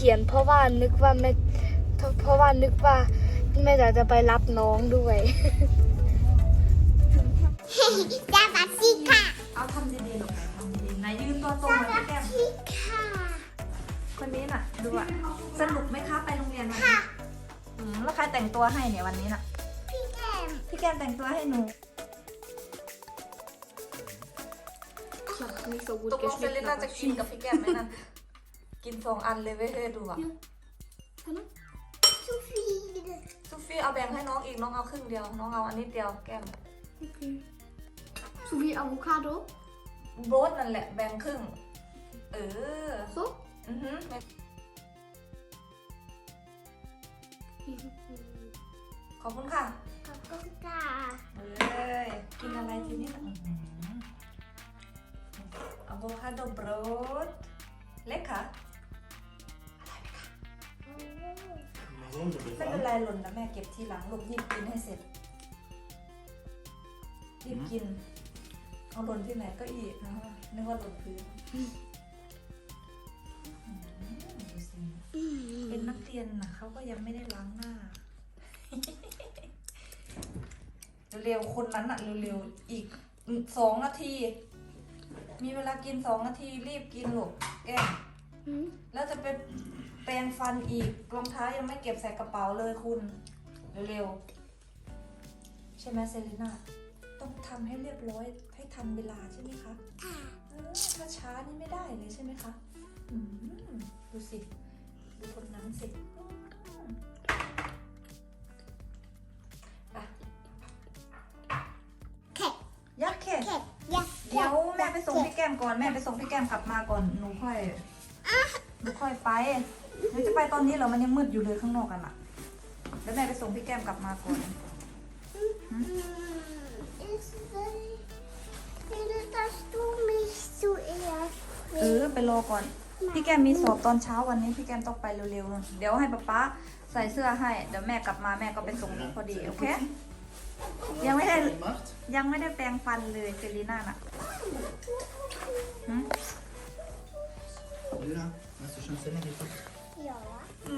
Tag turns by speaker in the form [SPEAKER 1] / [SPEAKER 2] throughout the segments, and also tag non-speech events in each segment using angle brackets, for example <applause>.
[SPEAKER 1] ขียน เพราะว่านึกว่าแม่เพราะว่านึกว่าแม่จ๋าจะไปรับน้องด้วย
[SPEAKER 2] สวัสดีค่ะ
[SPEAKER 3] เอาทำดีๆหรอกทำดีๆไหนยืนตัวตรงเหมือนพี่แก้ม
[SPEAKER 2] พี่ค่ะ
[SPEAKER 3] คนนี้น่ะดูอะสนุกไหมคะไปโรงเรียนวันนี้
[SPEAKER 2] ค่ะ
[SPEAKER 3] อืมแล้วใครแต่งตัวให้เนี่ยวันนี้น่ะ
[SPEAKER 2] พี่แก้ม
[SPEAKER 3] พี่แก้มแต่งตัวให้หนู
[SPEAKER 1] nicht so gut
[SPEAKER 3] ตกลงเซลิน่าจะกินกับพี่แก้มไหมนั่น กินสองอันเลยเว้ยเฮ้ยดูอะ
[SPEAKER 2] ซูฟี
[SPEAKER 3] ซูฟี่เอาแบ่งให้น้องอีกน้องเอาครึ่งเดียว น้องเอาอันนี้เดียวแก้ม
[SPEAKER 4] So wie Avocado.
[SPEAKER 3] โบสนั่นแหละแบ่งครึ่ง เออ
[SPEAKER 4] So.
[SPEAKER 3] อือหือ ขอบคุณค่ะ
[SPEAKER 2] ขอบคุณค่ะ
[SPEAKER 3] เอ้ยกินอะไรทีนี้ล่ะอื้อหืออะโวคาโดบรดเล็กค่ะ
[SPEAKER 5] Warum du
[SPEAKER 3] ไม่เป็นไรหล่นนะแม่เก็บทีหลังลูกรีบกินให้เสร็จรีบกิน เอาหล่นที่ไหนก็อีกนะนึกว่าหล่นพื้นอืมดูสิเป็นนักเรียนนะเขาก็ยังไม่ได้ล้างหน้า เร็วๆคนนั้นอะเร็วๆอีกสองนาที มีเวลากินสองนาทีรีบกินลูกแก้มแล้วจะไป แปรงฟันอีกรองเท้ายังไม่เก็บใส่กระเป๋าเลยคุณ เร็วๆ ใช่ไหมเซรีน่าต้องทำให้เรียบร้อยให้ทันเวลาใช่ไหมคะเออถ้าช้านี่ไม่ได้เลยใช่ไหมคะอืมดูสิดูคนนั้นสิอืมอะ
[SPEAKER 2] แค่
[SPEAKER 3] ยักษ์เข็ด
[SPEAKER 2] แค่ยักษ์
[SPEAKER 3] เดี๋ยวแม่ไปส่งพี่แก้มก่อนแม่ไปส่งพี่แก้มกลับมาก่อนหนูค่อย หนูค่อยไปหนูจะไปตอนนี้เหรอ มันยังมืดอยู่เลยข้างนอกกันอะเดี๋ยวแม่ไปส่งพี่แก้มกลับมาก่อน
[SPEAKER 2] อืม ist very will dass du mich zuerst
[SPEAKER 3] เออไปรอก่อน พี่แก้มมีสอบตอนเช้าวันนี้พี่แก้มต้องไปเร็วๆ เดี๋ยวให้ป๊าป๊าใส่เสื้อให้ เดี๋ยวแม่กลับมาแม่ก็ไปส่งพอดีโอเค ยังไม่ได้
[SPEAKER 5] gemacht?
[SPEAKER 3] ยังไม่ได้แปรงฟันเลยเซรีน่าน่ะหืม
[SPEAKER 5] Luna, hast du schon Zähne geputzt?
[SPEAKER 2] ja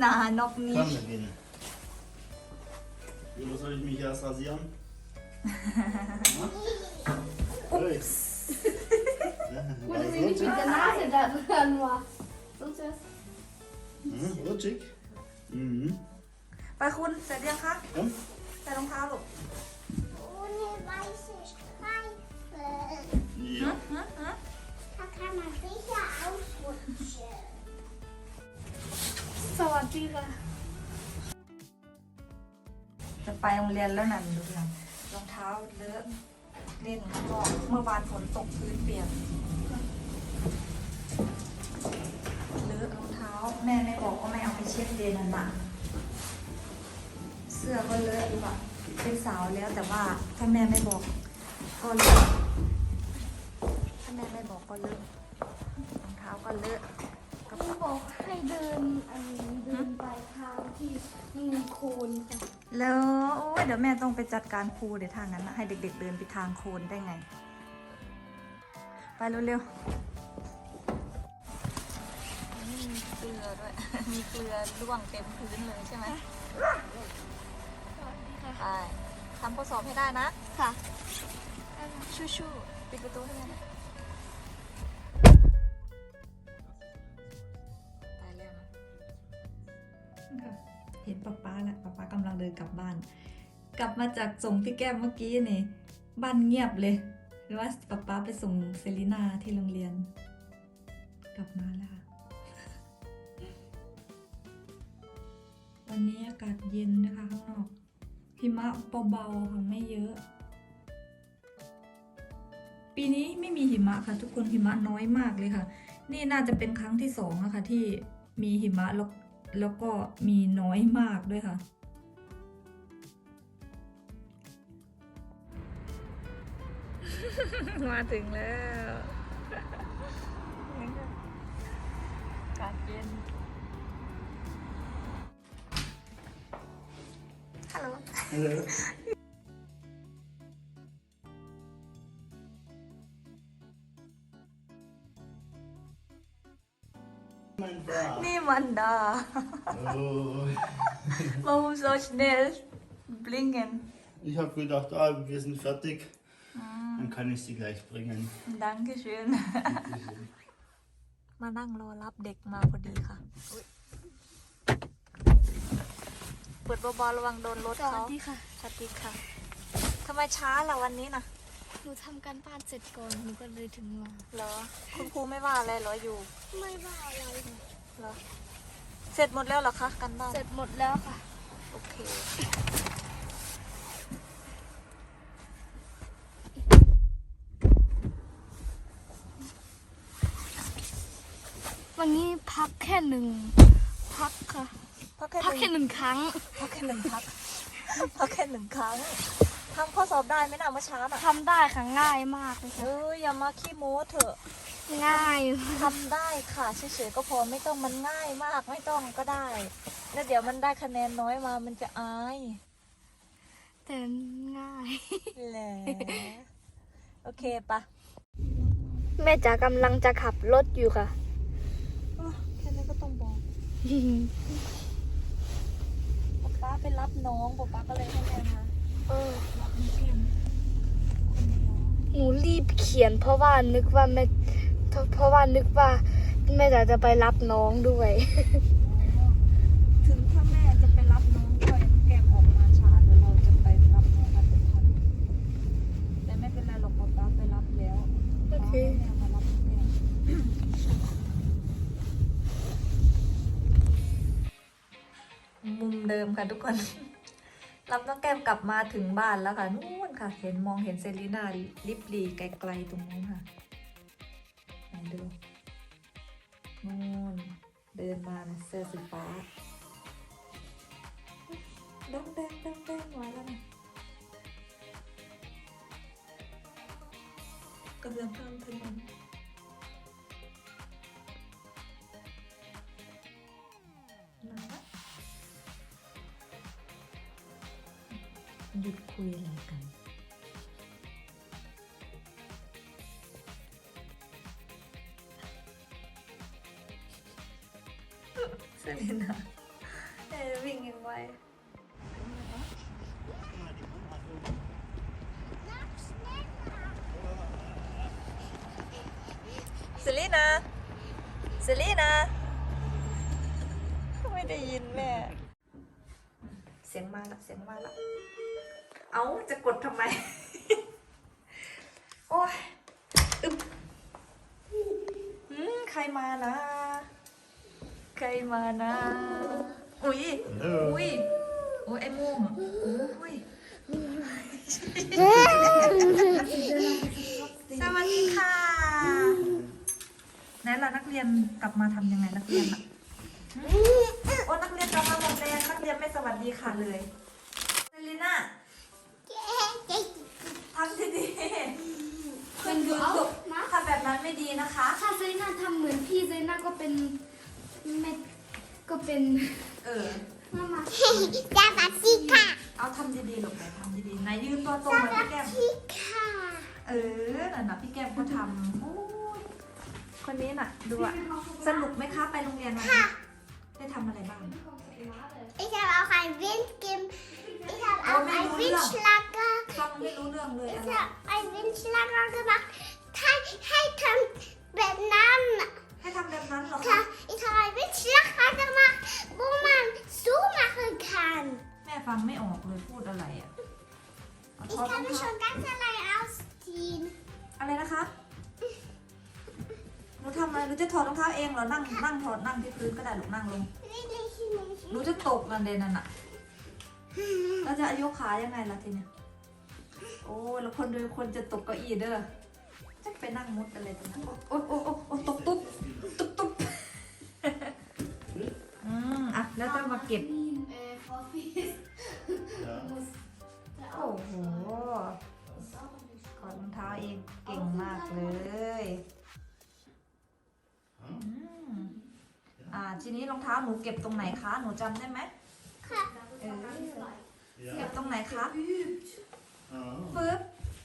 [SPEAKER 3] นานอกนี้
[SPEAKER 5] Komm, dann gehen. Oder soll ich mich erst rasieren? Ups.
[SPEAKER 4] Gut,
[SPEAKER 5] War
[SPEAKER 4] dass ich nicht mit der
[SPEAKER 5] rutschig?
[SPEAKER 4] Nase da dran war. Sonst wär's.
[SPEAKER 5] Mhm, rutschig. Mhm.
[SPEAKER 3] ไปคุณเสร็จยังคะ
[SPEAKER 5] Komm.
[SPEAKER 3] ใส่รองเท้าลูก
[SPEAKER 2] ohne weiße Streifen
[SPEAKER 5] Ja.
[SPEAKER 3] ฮะฮะ
[SPEAKER 2] da kann man sicher ausrutschen
[SPEAKER 1] สวัสดีค่ะ
[SPEAKER 3] จะไปโรงเรียนแล้วนั่นดูนะรองเท้าเลอะเล่นข้างนอกเมื่อวานฝนตกพื้นเปียกเลอะรองเท้า แม่ไม่บอกก็ไม่เอาไปเช็ดเดนน่ะเสื้อก็เลอะดูแบบเป็นสาวแล้วแต่ว่าถ้าแม่ไม่บอกก็เลอะถ้าแม่ไม่บอกก็เลอะรองเท้าก็เลอะ
[SPEAKER 1] บอกให้เดินอันเดินไปทางที่มีโคนค่ะ
[SPEAKER 3] แล้วโอ้ยเดี๋ยวแม่ต้องไปจัดการครูเดี๋ยวทางนั้นนะให้เด็ก ๆ เดินไปทางโคนได้ไง ไปเร็วๆมีเกลือด้วย มีเกลือร่วงเต็มพื้นเลยใช่ไหมไปทำข้อสอบให้ได้นะ
[SPEAKER 1] ค่ะ
[SPEAKER 3] ชู่ๆปิดประตูให้แม่ ป๊ากลังเดินกลับบ้าน กลับมาจากส่งพี่แก้มเมื่อกี้นี่บ้านเงียบเลยหรือว่าป๊าป๊าไปส่งเซรีนาที่โรงเรียน กลับมาแล้ววันนี้อากาศเย็นนะคะข้างนอกหิมะเบาๆค่ะไม่เยอะ ปีนี้ไม่มีหิมะค่ะทุกคนหิมะน้อยมากเลยค่ะ นี่น่าจะเป็นครั้งที่สองอะค่ะที่มีหิมะแล้วแล้วก็มีน้อยมากด้วยค่ะ <laughs> มาถึงแล้วอากาศเย็น ฮัลโหล
[SPEAKER 5] Hallo. <laughs> Mein Bra.
[SPEAKER 3] Niemand da.
[SPEAKER 5] Oh. <laughs>
[SPEAKER 3] Warum so schnell blinken?
[SPEAKER 5] Ich habe gedacht, ah, wir sind fertig. Dann kann ich sie gleich bringen.
[SPEAKER 3] Dankeschön. มานั่งรอรับเด็กมาพอดีค่ะอุ๊ยเปิดเบาๆระวังโดนรถ
[SPEAKER 1] สวั
[SPEAKER 3] เขา
[SPEAKER 1] สดีค่ะ
[SPEAKER 3] สวัสดีค่ะ ทำไมช้าล่ะวันนี้นะ
[SPEAKER 1] หนูทำการบ้านเสร็จก่อน หนูก็เลยถึงมา
[SPEAKER 3] เหรอ คุณครูไม่ว่าอะไรเหรออยู่
[SPEAKER 1] ไม่ว่าอะไร
[SPEAKER 3] เหรอ เสร็จหมดแล้วเหรอคะกันบ้าน
[SPEAKER 1] เสร็จหมดแล้วค่ะ
[SPEAKER 3] โอเค
[SPEAKER 1] วันนี้พักแค่หนึ่ง พักค่ะ
[SPEAKER 3] พักแค่
[SPEAKER 1] พัก
[SPEAKER 3] ห
[SPEAKER 1] แค่
[SPEAKER 3] นึ่ง
[SPEAKER 1] หนึ่งครั้ง
[SPEAKER 3] พักแค่หนึ่งพักพักแค่หนึ่งครั้งทำข้อสอบได้ไหมนะเมื่อเช้าน่ะ
[SPEAKER 1] ทำได้ค่ะง่ายมากเลยค่ะ
[SPEAKER 3] เอ้ยอย่ามาขี้โม้เถอะ
[SPEAKER 1] ง่าย
[SPEAKER 3] ทำได้ค่ะเฉยๆก็พอไม่ต้องมันง่ายมากไม่ต้องก็ได้ แล้วเดี๋ยวมันได้คะแนนน้อยมามันจะอาย
[SPEAKER 1] แต่ง่าย
[SPEAKER 3] แหละโอเคปะ
[SPEAKER 1] แม่จ๋ากำลังจะขับรถอยู่ค่ะ
[SPEAKER 3] อ้าวแค่นี้ก็ต้องบอก ป๊าไปรับน้องป๊าป๊าก็เลยให้แม่มา
[SPEAKER 1] เออ
[SPEAKER 3] รับน้องแก้มคนเดียว
[SPEAKER 1] หนูรีบเขียนเพราะว่านึกว่าแม่เพราะว่านึกว่าแม่จ๋าจะไปรับน้องด้วย
[SPEAKER 3] ถึงถ้าแม่จะไปรับน้องด้วยน้องแก้มออกมาช้าเดี๋ยวเราจะไปรับน้องกันเป็นทันแต่ไม่เป็นไรหรอกป๊าป๊าไปรับแล้ว
[SPEAKER 1] โอเค
[SPEAKER 3] ป๊าให้แม่มารับน้องแก้ม มุม เดิมค่ะทุกคน รับน้องแก้มกลับมาถึงบ้านแล้วค่ะนู่นค่ะ เห็นมองเห็นเซรีนาลิบลีไกลๆตรงนู้นค่ะไหนดูนู่นเดินมานเสื้อสีฟ้าดงแดงดงแดงมาแล้วนะกำลังข้ามถนน กัน เซเลนาเอ้ยวิ่งยังไงเซเลนาเซเลนาไม่ได้ยินแม่ เสียงมาละเสียงมาละ เอาจะกดทำไม โอ้ยอึบอืมใครมานะ ใครมานะ อุ้ย
[SPEAKER 5] Hallo.
[SPEAKER 3] อุ้ย โอ้ยไอ้มุมอุ้ย สวัสดีค่ะไหนล่ะนักเรียนกลับมาทำยังไงนักเรียนอะโอ้นักเรียนกลับมาหมดแล้วนักเรียนไม่สวัสดีค่ะเลย นั้นไม่ดีนะคะ
[SPEAKER 1] ถ้าเซน่าทำเหมือนพี่เซน่าก็เป็นแม่ก็เป็น
[SPEAKER 3] เออ
[SPEAKER 1] มามา
[SPEAKER 2] จะมาสิค่ะ
[SPEAKER 3] เอาทำดีๆหลบไปทำดีๆไหนยืนตัวตรงเหมือนพี่แก้ม
[SPEAKER 2] สิค่ะ
[SPEAKER 3] เออน่ะนะพี่แก้มก็ทำโอ้ยคนนี้น่ะดูอะสนุกไหมคะไปโรงเรียนวันนี้ได้ทำอะไรบ้าง
[SPEAKER 2] Ich habe auch ein Windgim. Ich habe
[SPEAKER 3] Oh,
[SPEAKER 2] auch
[SPEAKER 3] mein
[SPEAKER 2] einen
[SPEAKER 3] Bruder.
[SPEAKER 2] Windschlager.
[SPEAKER 3] ฟังไม่รู้ เรื่องเลยอะไร
[SPEAKER 2] Ich habe einen Windschlager gemacht. Hey, hey, Tom, Bananen.
[SPEAKER 3] ให้ทำแบบนั้นเหรอคะ
[SPEAKER 2] Ja, Ich habe einen Windschlager gemacht, wo man so machen kann.
[SPEAKER 3] แม่ฟังไม่ออกเลยพูดอะไรอะเอา
[SPEAKER 2] Ich
[SPEAKER 3] ถอดรอ
[SPEAKER 2] kann
[SPEAKER 3] ง
[SPEAKER 2] mich
[SPEAKER 3] เท้า
[SPEAKER 2] schon ganz allein ausziehen.
[SPEAKER 3] อะไรนะคะ หนูทำอะไรหนูจะถอดรองเท้าเองเหรอ นั่ง นั่งถอดนั่งที่พื้นก็ได้ลูกนั่งลง
[SPEAKER 2] Will ich
[SPEAKER 3] หนู
[SPEAKER 2] nicht.
[SPEAKER 3] จะตกกันเดนนั่นน่ะแล้วจะอายุขายังไงล่ะทีเนี้ย โอ้ยแล้วคนดูคนจะตกเก้าอี้เด้อจะ ไปนั่งมุดอะไรตรงนั้นโอ้โอ้โอ้โอ้ตกตุ๊บตุ๊บตุ๊บอืมอะแล้วจะมาเก็บ
[SPEAKER 4] เออฟอฟฟี่
[SPEAKER 5] Ja.
[SPEAKER 3] โอ้โหถอดรองเท้าเองเก่งมากเลยอืมอ่าทีนี้รองเท้าหนูเก็บตรงไหนคะ หนูจำได้ไหมเออเก็บ
[SPEAKER 5] Ja.
[SPEAKER 3] ตรงไหนคะ
[SPEAKER 5] Ah.
[SPEAKER 3] ปึ๊บ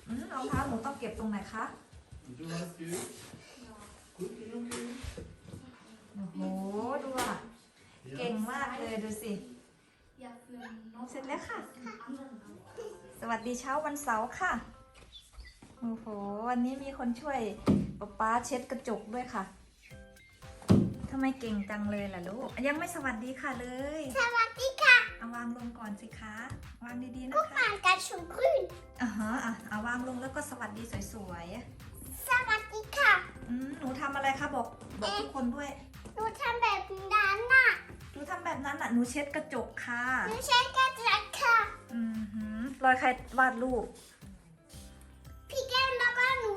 [SPEAKER 3] อืมรองเท้าหนูต้องเก็บตรงไหนคะ
[SPEAKER 5] Und du hast geübt? Gut genug geübt?
[SPEAKER 3] โอ้โห ดูอะ เก่งมากเลยดูสิ
[SPEAKER 4] Ja, für noch
[SPEAKER 3] เสร็จแล้วค่ะสวัสดีเช้าวันเสาร์ค่ะ โอ้โห วันนี้มีคนช่วยป๊าป๊าเช็ดกระจกด้วยค่ะ ทำไมเก่งจังเลยล่ะลูก ยังไม่สวัสดีค่ะเลย
[SPEAKER 2] สวัสดีค่ะ
[SPEAKER 3] เอาวางลงก่อนสิคะ วางดีๆนะ
[SPEAKER 2] กุ๊ก
[SPEAKER 3] คะ
[SPEAKER 2] มากันชมกรีน
[SPEAKER 3] อ่าฮะอะเอาวางลงแล้วก็สวัสดีสวย
[SPEAKER 2] สวัสดีค่ะ
[SPEAKER 3] ๆอืมหนูทำอะไรคะบอกบอกทุกคนด้วย
[SPEAKER 2] หนูทำแบบนั้นน่ะ
[SPEAKER 3] หนูทำแบบนั้นอะหนูเช็ดกระจกค่ะ
[SPEAKER 2] หนูใช้กระดาษค่ะ
[SPEAKER 3] อือหือรอยใครวาดรูป
[SPEAKER 2] พี่แก้มแล้วก็หนู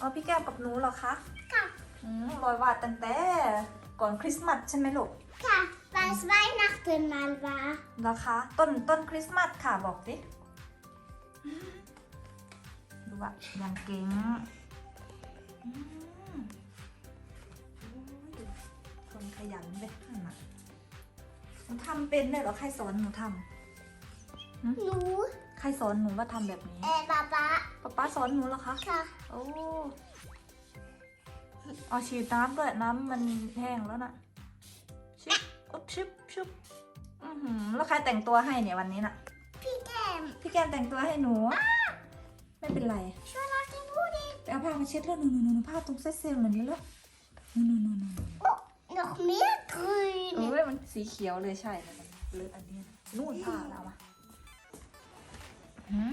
[SPEAKER 3] อ๋อพี่แก้มกับหนูเหรอคะ
[SPEAKER 2] ค่ะ
[SPEAKER 3] อืมรอยวาดตั้งแต่ก่อนคริสต์มาสใช่ไหมลูก
[SPEAKER 2] ค่ะ was Weihnachten mal war
[SPEAKER 3] เหรอคะต้นต้นคริสต์มาสค่ะบอกสิดูอะอย่างเก่งอืมโอ้ย คนขยันเลยนั่นน่ะหนูทำเป็นได้เหรอ ใครสอนหนูท
[SPEAKER 2] หนูำ
[SPEAKER 3] ใครสอนหนูว่าทำแบบนี้
[SPEAKER 2] เออป๊าป๊า
[SPEAKER 3] ป๊าป๊าสอนหนูเหรอคะ
[SPEAKER 2] ค่ะ
[SPEAKER 3] โอ้เอาฉีดน้ำด้วยน้ำมันแห้งแล้วน่ะ ชิบอุ๊บชิบชิบอือหือแล้วใครแต่งตัวให้เนี่ยวันนี้น่ะ
[SPEAKER 2] พี่แก้ม
[SPEAKER 3] พี่แกมแต่งตัวให้หนู ไม่เป็นไร
[SPEAKER 2] ช่วยเราจะพูดดิ
[SPEAKER 3] ไป เอาผ้ามาเช็ดแล้วหนูหนูหนูผ้าตรงเส้นเซลล์เหมือนนี้แล้วหนูหนูหนูหนู
[SPEAKER 2] โอ้ noch mehr grün
[SPEAKER 3] เอ้ยมันสีเขียวเลยใช่แต่มันเลอะอันนี้นู่นผ้าแล้วมาหืม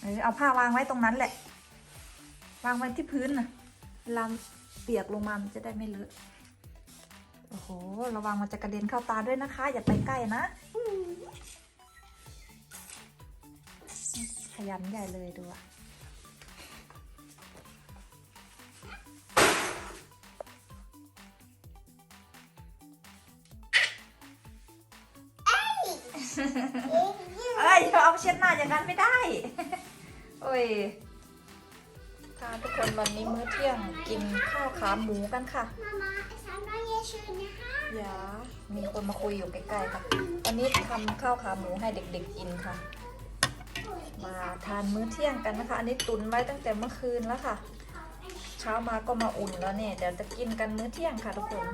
[SPEAKER 3] เออเอาผ้าวางไว้ตรงนั้นแหละ วางไว้ที่พื้นน่ะเวลาเปียกลงมามันจะได้ไม่เลอะ โอ้โห ระวังมันจะกระเด็นเข้าตาด้วยนะคะ อย่าไปใกล้นะ ยันใหญ่เลยดูอะเอ้ยเธอเอาเช็ดหน้าอย่างนั้นไม่ได้ โอ้ยค่ะทุกคนวันนี้มื้อเที่ยงกินข้าวขาหมูกันค่ะ
[SPEAKER 2] Mama es haben neue schöne Haare
[SPEAKER 3] อย่ามีคนมาคุยอยู่ใกล้ๆค่ะ วันนี้ทำข้าวขาหมูให้เด็กๆกินค่ะ มาทานมื้อเที่ยงกันนะคะ อันนี้ตุนไว้ตั้งแต่เมื่อคืนแล้วค่ะ เช้ามาก็มาอุ่นแล้วเนี่ยเดี๋ยวจะกินกันมื้อเที่ยงค่ะทุกคน